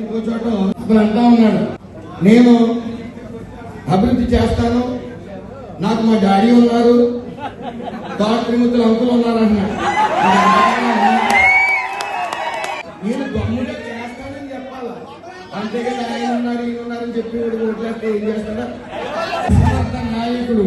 ఇంకో చోట అతను అంటా ఉన్నాడు. నేను అభివృద్ధి చేస్తాను. నాకు మా డాడీ ఉన్నారు. తోట త్రిమూర్తులు అంకులు ఉన్నారు అన్నాడు నేను గమ్ముగా చేస్తానని చెప్పాలా? అంతేగాని ఆయన ఉన్నారు ఈయన ఉన్నారని చెప్పి ఓట్లేస్తే ఏం చేస్తాడా? నాయకుడు.